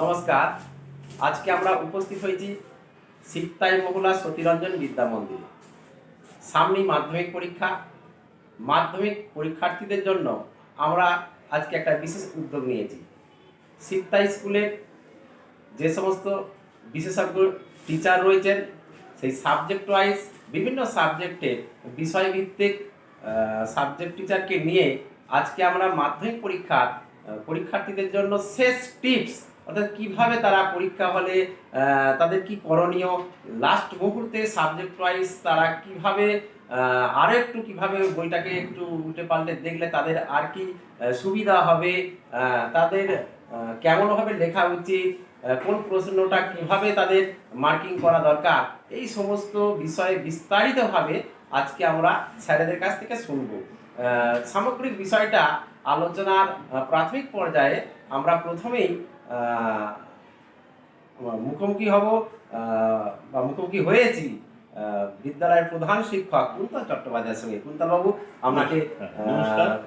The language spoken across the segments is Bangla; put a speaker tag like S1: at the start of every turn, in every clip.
S1: নমস্কার। আজকে আমরা উপস্থিত হয়েছি সিপ্তাই মহুলা সতীরঞ্জন বিদ্যা মন্দিরে। সামনেই মাধ্যমিক পরীক্ষা। মাধ্যমিক পরীক্ষার্থীদের জন্য আমরা আজকে একটা বিশেষ উদ্যোগ নিয়েছি। সিপ্তাই স্কুলের যে সমস্ত বিশেষজ্ঞ টিচার রয়েছেন, সেই সাবজেক্ট ওয়াইজ বিভিন্ন সাবজেক্টে বিষয়ভিত্তিক সাবজেক্ট টিচারকে নিয়ে আজকে আমরা মাধ্যমিক পরীক্ষার পরীক্ষার্থীদের জন্য শেষ টিপস অর্থাৎ কীভাবে তারা পরীক্ষা হলে তাদের কি করণীয়? লাস্ট মুহূর্তে সাবজেক্ট ওয়াইজ তারা কীভাবে আহ, আরও একটু কীভাবে বইটাকে একটু উল্টে পাল্টে দেখলে তাদের আর কি সুবিধা হবে তাদের কেমনভাবে লেখা উচিত কোন প্রশ্নটা কীভাবে তাদের মার্কিং করা দরকার এই সমস্ত বিষয়ে বিস্তারিতভাবে আজকে আমরা স্যারেদের কাছ থেকে শুনব। সামগ্রিক বিষয়টা আলোচনার প্রাথমিক পর্যায়ে আমরা প্রথমেই মুখোমুখি হব বা মুখোমুখি হয়েছি বিদ্যালয়ের প্রধান শিক্ষক কুন্তল চট্টোপাধ্যায়ের সঙ্গে। কুন্তল বাবু আপনাকে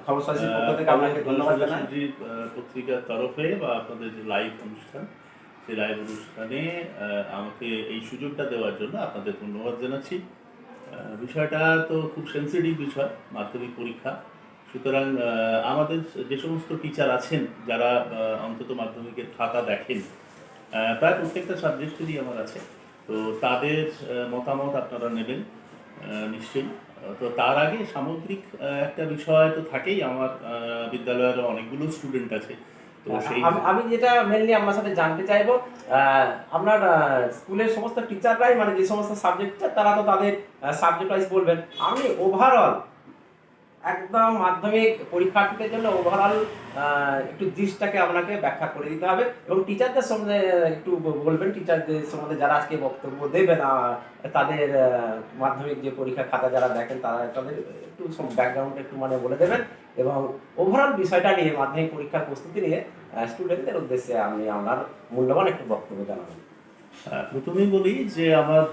S1: খবর সরাসরি পক্ষ থেকে আপনাকে ধন্যবাদ জানাই।
S2: পত্রিকার তরফে বা আপনাদের যে লাইভ অনুষ্ঠান সেই লাইভ অনুষ্ঠানে আমাকে এই সুযোগটা দেওয়ার জন্য আপনাদের ধন্যবাদ জানাচ্ছি। বিষয়টা তো খুব সেন্সিটিভ বিষয় মাধ্যমিক পরীক্ষা। সুতরাং আমাদের যে সমস্ত টিচার আছেন যারা অন্তত মাধ্যমিকের খাতা দেখেন প্রায় প্রত্যেকটা সাবজেক্টেরই আমার আছে। তো তাদের মতামত আপনারা নেবেন নিশ্চয়ই। তো তার আগে সামগ্রিক একটা বিষয় তো থাকেই। আমার বিদ্যালয়ের অনেকগুলো স্টুডেন্ট আছে। তো সেই
S1: আমি- যেটা মেনলি আমার সাথে জানতে চাইব আহ, আপনার স্কুলের সমস্ত টিচাররাই মানে যে সমস্ত সাবজেক্ট তারা তো তাদের সাবজেক্ট ওয়াইজ বলবেন। আমি ওভারঅল একদম মাধ্যমিক পরীক্ষার্থীদের জন্য ওভারঅল একটু জিনিসটাকে আপনাকে ব্যাখ্যা করে দিতে হবে এবং টিচারদের সম্বন্ধে একটু বলবেন টিচারদের সম্বন্ধে যারা আজকে বক্তব্য দেবেন তাদের মাধ্যমিক যে পরীক্ষা খাতা যারা দেখেন, তারা তাদের একটু ব্যাকগ্রাউন্ড একটু মানে বলে দেবেন এবং ওভারঅল বিষয়টা নিয়ে, মাধ্যমিক পরীক্ষার প্রস্তুতি নিয়ে স্টুডেন্টদের উদ্দেশ্যে আমি আমার মূল্যবান একটু বক্তব্য জানাবেন
S2: প্রথমেই বলি যে আমার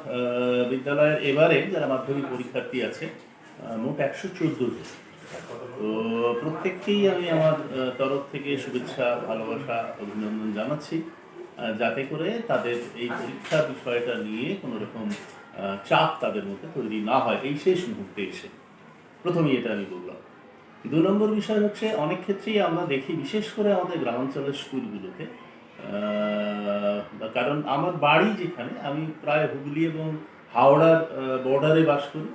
S2: বিদ্যালয়ের এবারে যারা মাধ্যমিক পরীক্ষার্থী আছে মোট একশো চোদ্দ জন। তো প্রত্যেককেই আমি আমার তরফ থেকে শুভেচ্ছা, ভালোবাসা, অভিনন্দন জানাচ্ছি যাতে করে তাদের এই পরীক্ষা বিষয়টা নিয়ে কোনো রকম চাপ তাদের মধ্যে তৈরি না হয় এই শেষ মুহূর্তে এসে। প্রথমেই এটা আমি বললাম। দু নম্বর বিষয় হচ্ছে, অনেক ক্ষেত্রেই আমরা দেখি, বিশেষ করে আমাদের গ্রামাঞ্চলের স্কুলগুলোতে কারণ আমার বাড়ি যেখানে, আমি প্রায় হুগলি এবং হাওড়ার বর্ডারে বাস করি।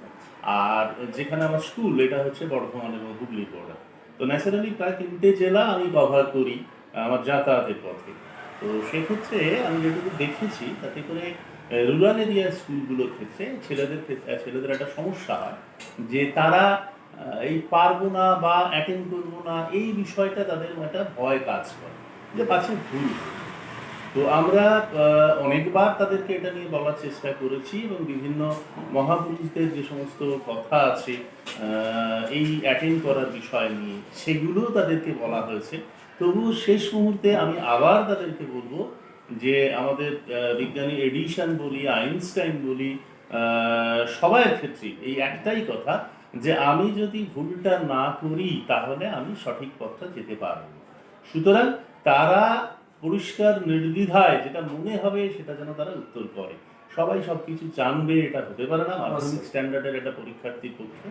S2: আর যেখানে আমার স্কুল এটা হচ্ছে বর্ধমান এবং হুগলির বর্ডার তো ন্যাচারালি প্রায় তিনটে জেলা আমি কভার করি, আমার যাতায়াতের পথে। তো সেক্ষেত্রে আমি যেটুকু দেখেছি, তাতে করে রুরাল এরিয়ার স্কুলগুলোর ক্ষেত্রে ছেলেদের ছেলেদের একটা সমস্যা হয় যে তারা এই পারব না বা অ্যাটেন্ড করব না, এই বিষয়টা তাদের একটা ভয় কাজ করে। যে পাচ্ছে ভুল তো আমরা অনেকবার তাদেরকে এটা নিয়ে বলার চেষ্টা করেছি এবং বিভিন্ন মহাপুরুষদের যে সমস্ত কথা আছে এই অ্যাটেন্ড করার বিষয় নিয়ে সেগুলো তাদেরকে বলা হয়েছে তবু শেষ মুহূর্তে আমি আবার তাদেরকে বলব যে আমাদের বিজ্ঞানী এডিশন বলি, আইনস্টাইন বলি সবাইয়ের ক্ষেত্রে এই একটাই কথা যে আমি যদি ভুলটা না করি তাহলে আমি সঠিক পথটা যেতে পারব। সুতরাং তারা পরিষ্কার নির্দ্বিধায় যেটা মনে হবে সেটা যেন তারা উত্তর করে। সবাই সব কিছু জানবে এটা হতে পারে না। মাধ্যমিক স্ট্যান্ডার্ডের একটা পরীক্ষার্থীর পক্ষে।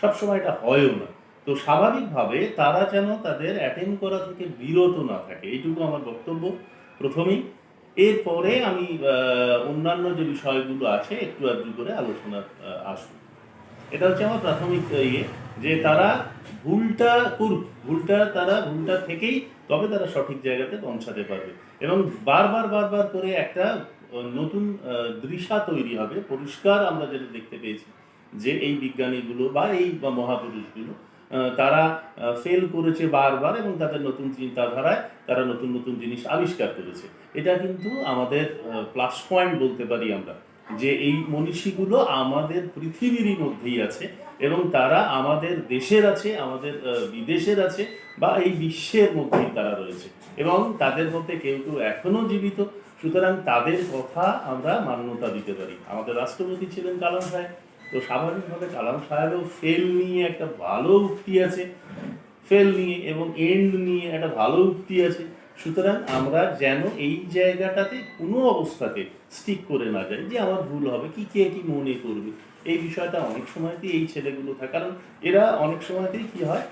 S2: সবসময় এটা হয়ও না। তো স্বাভাবিকভাবে তারা যেন তাদের অ্যাটেন্ড করা থেকে বিরত না থাকে। এইটুকু আমার বক্তব্য প্রথমেই। এরপরে আমি অন্যান্য যে বিষয়গুলো আছে একটু আধটু করে আলোচনা আসব। এটা হচ্ছে আমার প্রাথমিক ইয়ে যে তারা ভুলটা করুক। ভুলটা তারা ভুলটা থেকেই তবে তারা সঠিক জায়গাতে পৌঁছাতে পারবে। এবং বারবার বারবার করে একটা নতুন দৃশা তৈরি হবে, পরিষ্কার আমরা যেটা দেখতে পেয়েছি, যে এই বিজ্ঞানীগুলো বা এই বা মহাপুরুষগুলো তারা ফেল করেছে বারবার এবং তাদের নতুন চিন্তাধারায় তারা নতুন নতুন জিনিস আবিষ্কার করেছে। এটা কিন্তু আমাদের প্লাস পয়েন্ট বলতে পারি আমরা। যে এই মনীষীগুলো আমাদের পৃথিবীরই মধ্যেই আছে এবং তারা আমাদের দেশের আছে, আমাদের বিদেশের আছে বা এই বিশ্বের মধ্যেই তারা রয়েছে এবং তাদের মধ্যে কেউ কেউ এখনও জীবিত। সুতরাং তাদের কথা আমরা মান্যতা দিতে পারি। আমাদের রাষ্ট্রপতি ছিলেন কালাম সাহেব। তো স্বাভাবিকভাবে কালাম সাহেবেও ফেল নিয়ে একটা ভালো উক্তি আছে। ফেল নিয়ে এবং এন্ড নিয়ে একটা ভালো উক্তি আছে। সুতরাং আমরা যেন এই জায়গাটাতে কোনো অবস্থাতে স্টিক করে না যাই যে আমার ভুল হবে, কি কে কি মনে করবে। এই বিষয়টা অনেক সময়তেই এই ছেলেগুলো থাকে। কারণ এরা অনেক সময়তেই কি হয়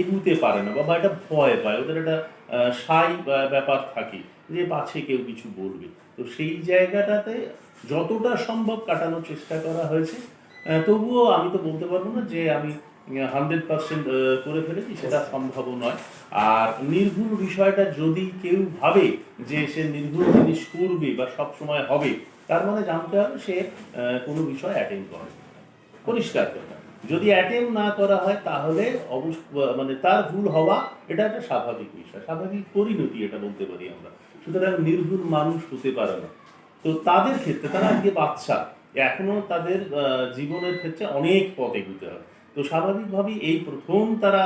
S2: এগুতে পারে না বা একটা ভয় পায়। ওদের একটা সাই ব্যাপার থাকে যে পাছে কেউ কিছু বলবে। তো সেই জায়গাটাতে যতটা সম্ভব কাটানোর চেষ্টা করা হয়েছে। তবুও আমি তো বলতে পারব না যে আমি হান্ড্রেড পার্সেন্ট করে ফেলেছি, সেটা সম্ভব নয়। আর নির্ভুল বিষয়টা যদি কেউ ভাবে যে সে নির্ভুল জিনিস করবে বা সব সময় হবে, তার মানে জানতে হবে সে কোনো বিষয় অ্যাটেন্ড করে। পরিষ্কার কথা। যদি অ্যাটেম্প না করা হয়, তাহলে অবশ্য মানে তার ভুল হওয়া, এটা একটা স্বাভাবিক বিষয়, স্বাভাবিক পরিণতি এটা বলতে পারি আমরা। সুতরাং নির্ভুল মানুষ হতে পারে না। তো তাদের ক্ষেত্রে, তারা আজকে বাচ্চা। এখনও তাদের জীবনের ক্ষেত্রে অনেক পথ এগুতে হবে। তো স্বাভাবিকভাবেই এই প্রথম তারা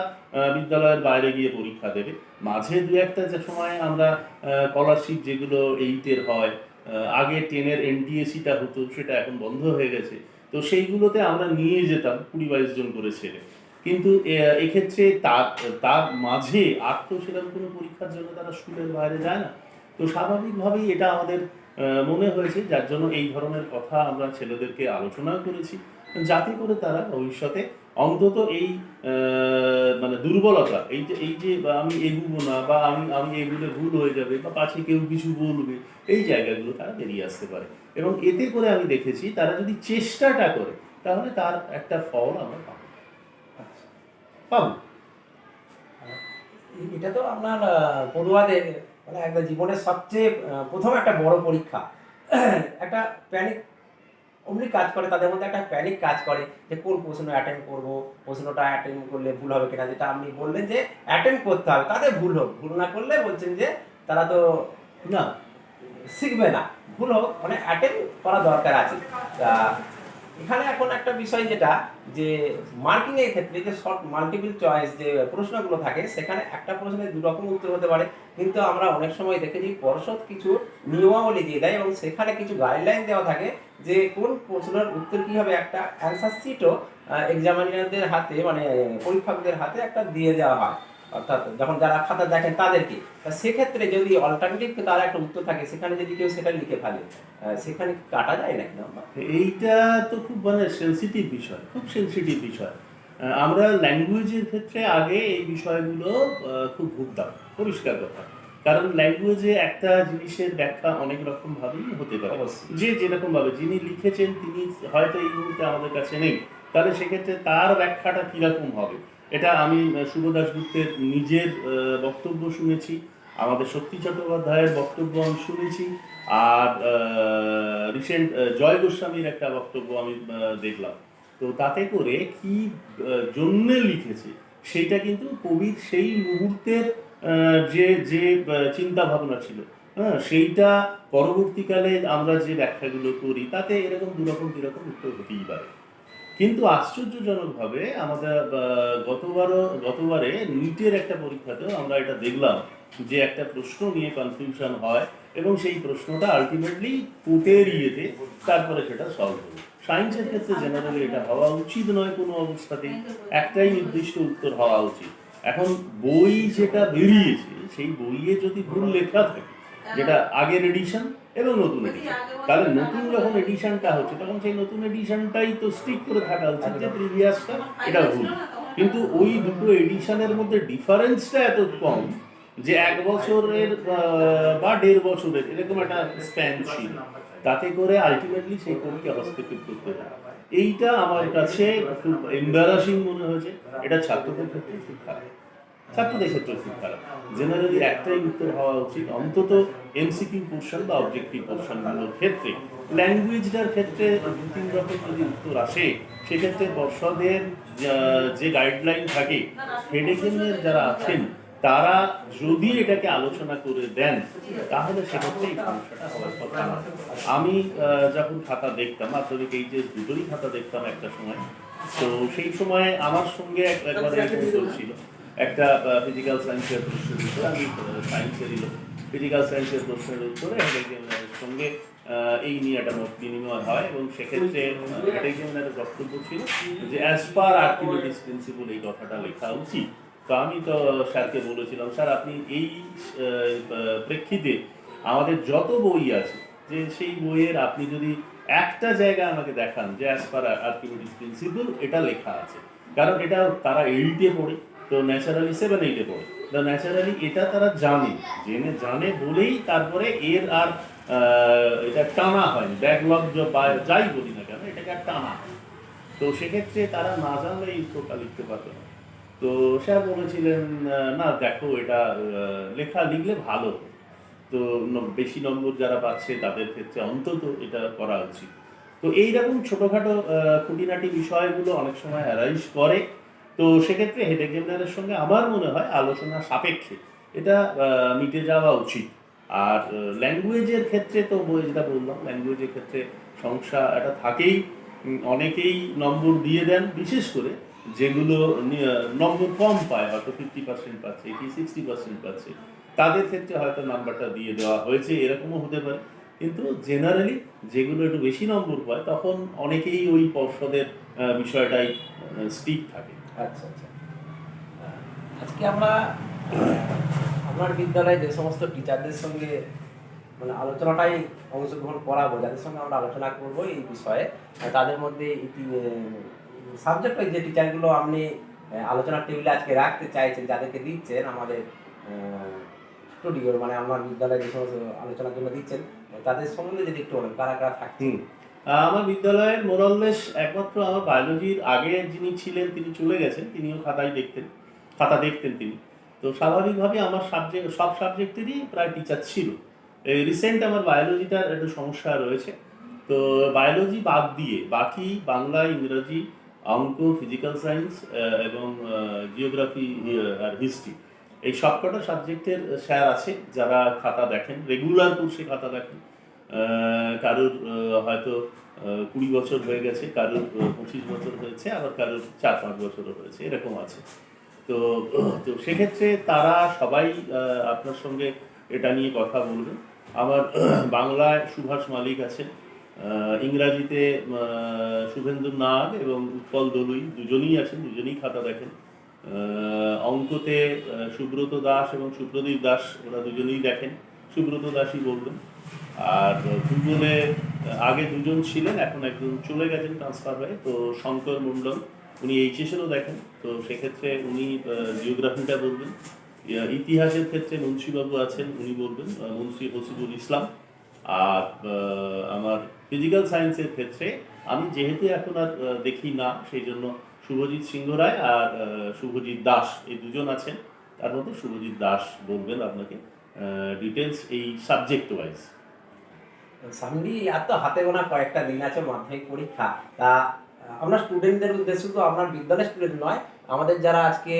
S2: বিদ্যালয়ের বাইরে গিয়ে পরীক্ষা দেবে। মাঝে দু একটা যে সময় আমরা স্কলারশিপ যেগুলো এইটের হয় আগে টেনের এনটিএসিটা হতো, সেটা এখন বন্ধ হয়ে গেছে। তো সেইগুলোতে আমরা নিয়ে যেতাম, কুড়ি বাইশ জন করে ছেলে। কিন্তু এক্ষেত্রে তার তার মাঝে আর তো সেরকম কোনো পরীক্ষার জন্য তারা স্কুলের বাইরে যায় না। তো স্বাভাবিকভাবেই এটা আমাদের মনে হয়েছে, যার জন্য এই ধরনের কথা আমরা ছেলেদেরকে আলোচনাও করেছি। যাতে করে তারা ভবিষ্যতে অন্তত এই মানে দুর্বলতা এই যে এই যে আমি এগুবো না বা আমি আমি এগুলো ভুল হয়ে যাবে বা পাছে কেউ কিছু বলবে এই জায়গাগুলো তারা বেরিয়ে আসতে পারে। এবং এতে করে আমি দেখেছি তারা যদি চেষ্টাটা করে তাহলে তার একটা ফল আমরা পাবো। পাবো।
S1: এটা তো আপনার পড়ুয়াদের মানে একটা জীবনের সবচেয়ে প্রথম একটা বড় পরীক্ষা। একটা প্যানিক অমনি কাজ করে, তাদের মধ্যে একটা প্যানিক কাজ করে যে কোন প্রশ্ন অ্যাটেন্ড করব, প্রশ্নটা অ্যাটেন্ড করলে ভুল হবে কিনা, যেটা আপনি বললেন যে অ্যাটেন্ড করতে হবে তাদের ভুল হোক। ভুল না করলে বলছেন যে তারা তো
S2: না,
S1: শিখবে না। ভুল হোক মানে অ্যাটেন্ড করা দরকার আছে। এখানে এখন একটা বিষয় যেটা, যে মার্কিং এর ক্ষেত্রে যে শর্ট মাল্টিপল চয়েস যে প্রশ্নগুলো থাকে, সেখানে একটা প্রশ্নের দু রকম উত্তর হতে পারে। কিন্তু আমরা অনেক সময় দেখেছি পর্ষদ কিছু নিয়মাবলী দিয়ে দেয় এবং সেখানে কিছু গাইডলাইন দেওয়া থাকে যে কোন প্রশ্নের উত্তর কি হবে। একটা অ্যান্সার শিটও এক্সামিনারদের হাতে মানে পরীক্ষকদের হাতে একটা দিয়ে দেওয়া হয়। অর্থাৎ যখন যারা খাতা দেখেন তাদেরকে সেক্ষেত্রে যদি অল্টারনেটিভ তার একটা উত্তর থাকে সেখানে যদি কেউ সেটা লিখে ফেলে সেখানে কাটা যায় নাকি? নাম্বার
S2: এইটা তো খুব মানে সেন্সিটিভ বিষয় খুব সেন্সিটিভ বিষয়। আমরা ল্যাঙ্গুয়েজের ক্ষেত্রে আগে এই বিষয়গুলো খুব ভুগতাম পরিষ্কার কথা। কারণ ল্যাঙ্গুয়েজে একটা জিনিসের ব্যাখ্যা অনেক রকম ভাবেই হতে পারে। যে যেরকম ভাবে যিনি লিখেছেন তিনি হয়তো এই মুহূর্তে আমাদের কাছে নেই। তাহলে সেক্ষেত্রে তার ব্যাখ্যাটা কীরকম হবে? এটা আমি শুভ দাশগুপ্তের নিজের বক্তব্য শুনেছি, আমাদের শক্তি চট্টোপাধ্যায়ের বক্তব্য আমি শুনেছি, আর রিসেন্ট জয় গোস্বামীর একটা বক্তব্য আমি দেখলাম। তো তাতে করে কি জন্যে লিখেছে, সেইটা কিন্তু কবির সেই মুহূর্তের যে যে চিন্তা ভাবনা ছিল হ্যাঁ সেইটা পরবর্তীকালে আমরা যে ব্যাখ্যাগুলো করি, তাতে এরকম দুরকম দুরকম উত্তর হতেই পারে। কিন্তু আশ্চর্যজনকভাবে আমাদের গতবারও, গতবারে নিটের একটা পরীক্ষাতেও আমরা এটা দেখলাম যে একটা প্রশ্ন নিয়ে কনফিউশন হয় এবং সেই প্রশ্নটা আলটিমেটলি কোর্টের ইয়েতে তারপরে সেটা সলভ হবে সায়েন্সের ক্ষেত্রে জেনারেলি এটা হওয়া উচিত নয় কোনো অবস্থাতেই। একটাই নির্দিষ্ট উত্তর হওয়া উচিত। এখন বই যেটা বেরিয়েছে, সেই বইয়ে যদি ভুল লেখা থাকে, যেটা আগের এডিশন এবং নতুন এডিশন তাহলে নতুন যখন এডিশনটা হচ্ছে তখন সেই নতুন এডিশনটাই তো স্টিক করে থাকা উচিত যে প্রিভিয়াসটা এটা ভুল। কিন্তু ওই দুটো এডিশনের মধ্যে ডিফারেন্সটা এত কম যে এক বছরের বা দেড় বছরের এরকম একটা স্প্যান ছিল। তাতে করে আলটিমেটলি সেই কোর্টকে হস্তক্ষেপ করতে হয়। এইটা আমার কাছে খুব এম্বারাসিং মনে হয়েছে। এটা ছাত্রদের ক্ষেত্রে খুব খারাপ। ছাত্রদের ক্ষেত্রে খুব খারাপ। জেনারেলি একটাই উত্তর হওয়া উচিত অন্তত এমসিকিউ পোর্শন বা অবজেক্টিভ পোর্শনগুলোর ক্ষেত্রে। ল্যাঙ্গুয়েজটার ক্ষেত্রে দু তিন রকম যদি উত্তর আসে সেক্ষেত্রে পর্ষদের যে গাইডলাইন থাকে হেডেকেনের যারা আছেন তারা যদি এটাকে আলোচনা করে দেন তাহলে সেক্ষেত্রে এই সমস্যাটা হওয়ার কথা না। আমি যখন খাতা দেখতাম আন্তরিক এই যে দুটোরই খাতা দেখতাম একটা সময় তো সেই সময় আমার সঙ্গে এক- একবারে এরকম চলছিল একটা ফিজিক্যাল সায়েন্সের প্রশ্নের উত্তর, আমি সায়েন্সেরই ফিজিক্যাল সায়েন্সের প্রশ্নের উত্তরে হেডেকেনের সঙ্গে এই নিয়ে একটা মত বিনিময় হয় এবং সেক্ষেত্রে হেডেকেনের বক্তব্য ছিল যে অ্যাজ পার আর্কিমিডিস প্রিন্সিপল এই কথাটা লেখা উচিত। তো আমি তো স্যারকে বলেছিলাম, স্যার, আপনি এই প্রেক্ষিতে আমাদের যত বই আছে, যে সেই বইয়ের আপনি যদি একটা জায়গা আমাকে দেখান যে অ্যাজ পার আর্কিমিডিস প্রিন্সিপাল এটা লেখা আছে। কারণ এটা তারা এইটে পড়ে। তো ন্যাচারালি সেভেন এইটে পড়ে তো ন্যাচারালি এটা তারা জানে, জেনে জানে বলেই তারপরে এর আর এটা টানা হয় ব্যাকলগ বা যাই বলি না কেন, এটাকে আর টানা তো সেক্ষেত্রে তারা না জানলে এই উত্তরটা লিখতে পারবে না। তো স্যার বলেছিলেন না, দেখো, এটা লেখা লিখলে ভালো। তো বেশি নম্বর যারা পাচ্ছে, তাদের ক্ষেত্রে অন্তত এটা করা উচিত। তো এইরকম ছোটোখাটো খুঁটিনাটি বিষয়গুলো অনেক সময় অ্যারাইজ করে। তো সেক্ষেত্রে হেড সঙ্গে আমার মনে হয় আলোচনা সাপেক্ষে এটা মিটে যাওয়া উচিত। আর ল্যাঙ্গুয়েজের ক্ষেত্রে তো যেটা বললাম ল্যাঙ্গুয়েজের ক্ষেত্রে সমস্যা এটা থাকেই। অনেকেই নম্বর দিয়ে দেন, বিশেষ করে যেগুলো নম্বর কম পায়, হয়তো ফিফটি পার্সেন্ট পাচ্ছে কি সিক্সটি পার্সেন্ট পাচ্ছে। তাদের ক্ষেত্রে হয়তো নাম্বারটা দিয়ে দেওয়া হয়েছে, এরকমও হতে পারে। কিন্তু জেনারেলি যেগুলো একটু বেশি নম্বর পায় তখন অনেকেই ওই পর্ষদের বিষয়টাই স্টিক থাকে।
S1: আচ্ছা আচ্ছা আজকে আমরা আপনার বিদ্যালয়ে যে সমস্ত টিচারদের সঙ্গে মানে আলোচনাটাই অংশগ্রহণ করাবো যাদের সঙ্গে আমরা আলোচনা করব এই বিষয়ে তাদের মধ্যে সাবজেক্ট যে টিচারগুলো আপনি আলোচনার টেবিলে আজকে রাখতে চাইছেন যাদেরকে দিচ্ছেন আমাদের স্টুডিওর মানে আমার বিদ্যালয়ে যে সমস্ত আলোচনার জন্য দিচ্ছেন তাদের সম্বন্ধে যদি একটু বলেন কারা কারা থাকছে
S2: হুম। আহ, আমার বিদ্যালয়ের মোরাললেস একমাত্র আমার বায়োলজির আগে যিনি ছিলেন, তিনি চলে গেছেন, তিনিও খাতায় দেখতেন, খাতা দেখতেন তিনি। তো স্বাভাবিকভাবে আমার সাবজেক্ট সব সাবজেক্টেরই প্রায় টিচার ছিল। এই রিসেন্ট আমার বায়োলজিটার একটু সমস্যা রয়েছে। তো বায়োলজি বাদ দিয়ে বাকি বাংলা, ইংরাজি, অঙ্ক ফিজিক্যাল সায়েন্স এবং জিওগ্রাফি আর হিস্ট্রি এই সবকটা সাবজেক্টের স্যার আছে, যারা খাতা দেখেন রেগুলার কোর্সে খাতা দেখেন। কারোর হয়তো কুড়ি বছর হয়ে গেছে কারোর পঁচিশ বছর হয়েছে আবার কারোর চার পাঁচ বছরও হয়েছে এরকম আছে। তো তো সেক্ষেত্রে তারা সবাই আপনার সঙ্গে এটা নিয়ে কথা বলবেন আমার বাংলায় সুভাষ মালিক আহ, ইংরাজিতে শুভেন্দু নাগ এবং উৎপল দলুই দুজনেই আছেন দুজনেই খাতা দেখেন। অঙ্কতে সুব্রত দাস এবং সুপ্রদীপ দাস ওরা দুজনেই দেখেন। সুব্রত দাসই বলবেন আর ভূগোলে আগে দুজন ছিলেন, এখন একজন চলে গেছেন ট্রান্সফার হয়ে। তো শঙ্কর মণ্ডল, উনি এইচএসেরও দেখেন। তো সেক্ষেত্রে উনি জিওগ্রাফিটা বলবেন। ইতিহাসের ক্ষেত্রে মুন্সিবাবু আছেন, উনি বলবেন মুন্সি হসিবুল ইসলাম। আর আমার ফিজিক্যাল সায়েন্সের ক্ষেত্রে আমি যেহেতু এখন আর দেখি না সেই জন্য শুভজিৎ সিংহ রায় আর শুভজিৎ দাস, এই দুজন আছেন। তার মধ্যে শুভজিৎ দাস বলবেন আপনাকে। ডিটেলস এই সাবজেক্ট ওয়াইজ
S1: সামনে এত হাতে গোনা কয়েকটা দিন আছে মাধ্যমিক পরীক্ষা। তা আমরা স্টুডেন্টদের উদ্দেশ্যে তো আপনার বিদ্যালয়ের স্টুডেন্ট নয় আমাদের যারা আজকে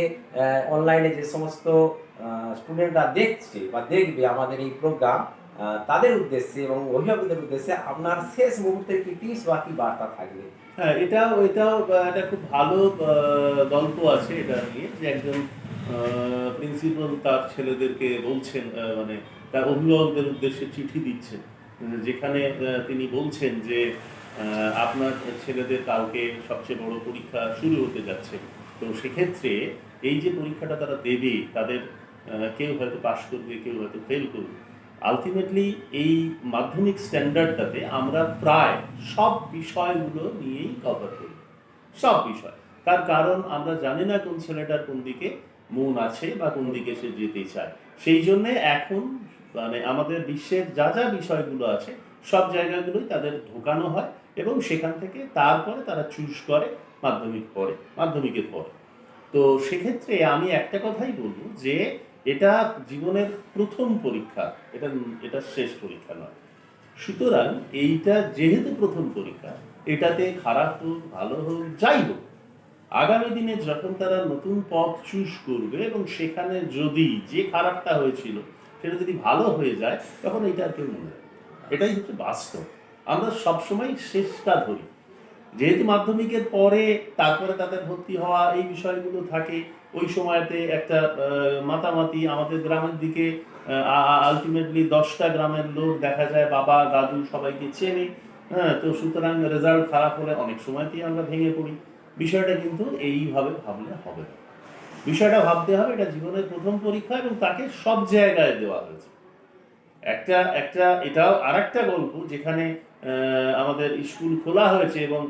S1: অনলাইনে যে সমস্ত স্টুডেন্টরা দেখছে বা দেখবে আমাদের এই প্রোগ্রাম তাদের উদ্দেশ্যে এবং অভিভাবকদের উদ্দেশ্যে আপনার শেষ মুহূর্তের কি টিপস বা কি বার্তা থাকবে?
S2: হ্যাঁ এটাও এটাও একটা খুব ভালো গল্প আছে এটা নিয়ে যে একজন প্রিন্সিপাল তার ছেলেদেরকে বলছেন মানে তার অভিভাবকদের উদ্দেশ্যে চিঠি দিচ্ছেন। যেখানে তিনি বলছেন যে আপনার ছেলেদের কালকে সবচেয়ে বড় পরীক্ষা শুরু হতে যাচ্ছে। তো সেক্ষেত্রে এই যে পরীক্ষাটা তারা দেবে, তাদের কেউ হয়তো পাশ করবে, কেউ হয়তো ফেল করবে। আলটিমেটলি এই মাধ্যমিক স্ট্যান্ডার্ডটাতে আমরা প্রায় সব বিষয়গুলো নিয়েই কভার করি। সব বিষয়। তার কারণ আমরা জানি না কোন ছেলেটার কোন দিকে মন আছে বা কোন দিকে সে যেতে চায়। সেই জন্যে এখন মানে আমাদের বিশ্বের যা যা বিষয়গুলো আছে, সব জায়গাগুলোই তাদের ঢোকানো হয় এবং সেখান থেকে তারপরে তারা চুজ করে মাধ্যমিক পরে মাধ্যমিকের পরে তো সেক্ষেত্রে আমি একটা কথাই বলব যে এটা জীবনের প্রথম পরীক্ষা, এটা এটা শেষ পরীক্ষা নয়। সুতরাং এইটা যেহেতু প্রথম পরীক্ষা, এটাতে খারাপ হোক, ভালো হোক, যাই হোক আগামী দিনে যখন তারা নতুন পথ চুজ করবে এবং সেখানে যদি যে খারাপটা হয়েছিল সেটা যদি ভালো হয়ে যায়, তখন এটা আর কেউ মনে। এটাই হচ্ছে বাস্তব। আমরা সবসময় শেষটা ধরি। যেহেতু মাধ্যমিকের পরে তারপরে তাদের ভর্তি হওয়া এই বিষয়গুলো থাকে, ওই সময়তে একটা মাতামাতি আমাদের গ্রামের দিকে আলটিমেটলি দশটা গ্রামের লোক দেখা যায়, বাবা, দাদু সবাইকে চেনে। হ্যাঁ তো সুতরাং রেজাল্ট খারাপ হলে অনেক সময়তেই আমরা ভেঙে পড়ি। বিষয়টা কিন্তু এইভাবে ভাবলে হবে না। বিষয়টা ভাবতে হবে, এটা জীবনের প্রথম পরীক্ষা এবং তাকে সব জায়গায় দেওয়া হয়েছে। একটা একটা, এটাও আর একটা গল্প যেখানে আমাদের স্কুল খোলা হয়েছে এবং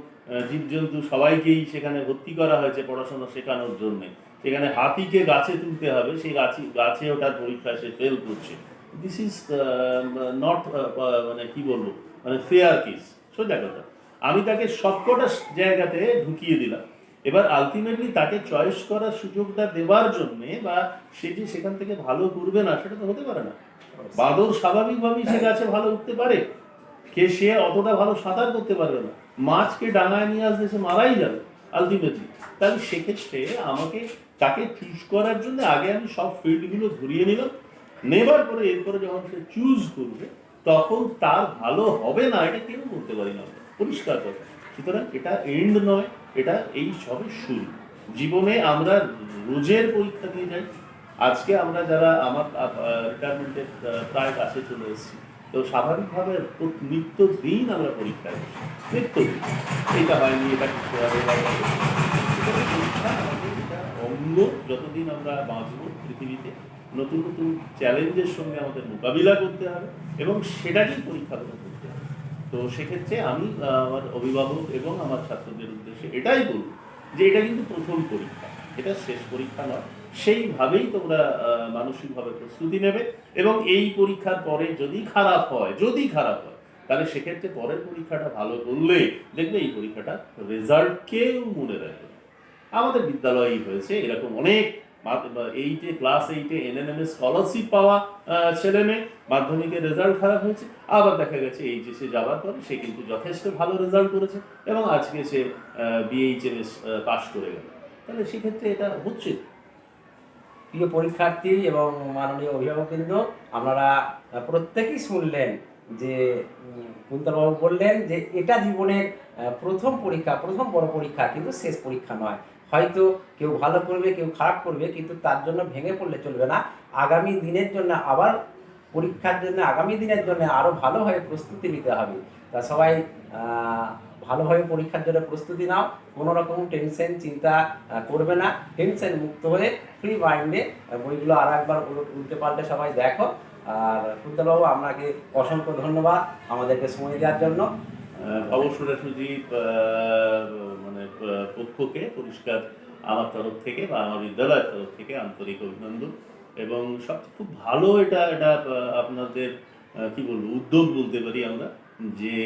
S2: জীবজন্তু সবাইকেই সেখানে ভর্তি করা হয়েছে পড়াশোনা শেখানোর জন্য। সেখানে হাতিকে গাছে তুলতে হবে সেই গাছে গাছে ওঠার পরীক্ষা সে ফেল করছে। দিস ইজ নট মানে কি বলব? মানে ফেয়ার কিস সোজা কথা। আমি তাকে সবকটা জায়গাতে ঢুকিয়ে দিলাম। এবার আলটিমেটলি তাকে চয়েস করার সুযোগটা দেওয়ার জন্যে বা সে যে সেখান থেকে ভালো করবে না, সেটা তো হতে পারে না। বাদর স্বাভাবিকভাবেই সে গাছে ভালো উঠতে পারে। কে সে অতটা ভালো সাঁতার করতে পারবে না। মাছকে ডাঙায় নিয়ে আসলে সে মারাই যাবে আলটিমেটলি তাহলে সেক্ষেত্রে আমাকে তাকে চুজ করার জন্য আগে আমি সব ফিল্ডগুলো ঘুরিয়ে নিলাম। নেবার পরে এরপরে যখন সে চুজ করবে, তখন তার ভালো হবে না, এটা কেউ বলতে পারি না। পরিষ্কার কথা। সুতরাং এটা এন্ড নয়, এটা এই সবে শুরু। জীবনে আমরা রোজের পরীক্ষা দিয়ে যাই। আজকে আমরা যারা আমার রিটায়ারমেন্টের প্রায় কাছে চলে এসেছি, তো স্বাভাবিকভাবে প্রত- নিত্যদিন আমরা পরীক্ষায় বসি। নিত্যদিন। এইটা হয়নি, এটা হবে, এটা করতে হবে। পরীক্ষা অঙ্গ। যতদিন আমরা বাঁচব পৃথিবীতে, নতুন নতুন চ্যালেঞ্জের সঙ্গে আমাদের মোকাবিলা করতে হবে এবং সেটাকেই পরীক্ষা করে করতে হবে। তো সেক্ষেত্রে আমি আমার অভিভাবক এবং আমার ছাত্রদের উদ্দেশ্যে এটাই বলব যে এটা কিন্তু প্রথম পরীক্ষা। এটা শেষ পরীক্ষা নয়। সেইভাবেই তোমরা মানসিকভাবে প্রস্তুতি নেবে এবং এই পরীক্ষার পরে যদি খারাপ হয়, যদি খারাপ হয়, তাহলে সেক্ষেত্রে পরের পরীক্ষাটা ভালো করলে দেখবে এই পরীক্ষাটা রেজাল্ট কেউ মনে রাখবে আমাদের বিদ্যালয়েই হয়েছে এরকম অনেক এইটে ক্লাস এইটে এনএনএম স্কলারশিপ পাওয়া ছেলে মেয়ে, মাধ্যমিকের রেজাল্ট খারাপ হয়েছে। আবার দেখা গেছে এইচএসে যাওয়ার পরে সে কিন্তু যথেষ্ট ভালো রেজাল্ট করেছে এবং আজকে সে বিএইচএমএস পাশ করে গেল। তাহলে সেক্ষেত্রে এটা হচ্ছে।
S1: প্রিয় পরীক্ষার্থী এবং মাননীয় অভিভাবকবৃন্দ, আপনারা প্রত্যেকেই শুনলেন যে কুন্তলবাবু বললেন যে, এটা জীবনের প্রথম পরীক্ষা, প্রথম বড় পরীক্ষা, কিন্তু শেষ পরীক্ষা নয়। হয়তো কেউ ভালো করবে, কেউ খারাপ করবে, কিন্তু তার জন্য ভেঙে পড়লে চলবে না। আগামী দিনের জন্য আবার পরীক্ষার জন্য, আগামী দিনের জন্য আরও ভালোভাবে প্রস্তুতি নিতে হবে। তা সবাই ভালোভাবে পরীক্ষার জন্য প্রস্তুতি নাও। কোনো রকম টেনশন, চিন্তা করবে না। টেনশন মুক্ত হয়ে ফ্রি মাইন্ডে বইগুলো আর একবার উল- উল্টে পাল্টে সবাই দেখো। আর কুন্তলবাবু আপনাকে অসংখ্য ধন্যবাদ আমাদেরকে সময় দেওয়ার জন্য।
S2: অবসরে সুজিব মানে পক্ষকে পরিষ্কার আমার তরফ থেকে বা আমার বিদ্যালয়ের তরফ থেকে আন্তরিক অভিনন্দন এবং সব খুব ভালো এটা এটা আপনাদের কি বলব, উদ্যোগ বলতে পারি আমরা যে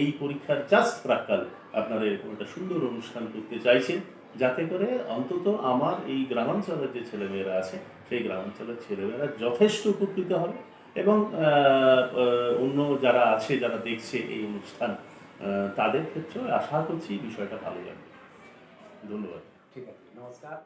S2: এই পরীক্ষার জাস্ট প্রাক্কাল আপনারা এরকম একটা সুন্দর অনুষ্ঠান করতে চাইছেন, যাতে করে অন্তত আমার এই গ্রামাঞ্চলের যে ছেলেমেয়েরা আছে সেই গ্রামাঞ্চলের ছেলেমেয়েরা যথেষ্ট উপকৃত হবে এবং অন্য যারা আছে, যারা দেখছে এই অনুষ্ঠান তাদের ক্ষেত্রেও আশা করছি বিষয়টা ভালো যাবে। ধন্যবাদ।
S1: ঠিক আছে, নমস্কার।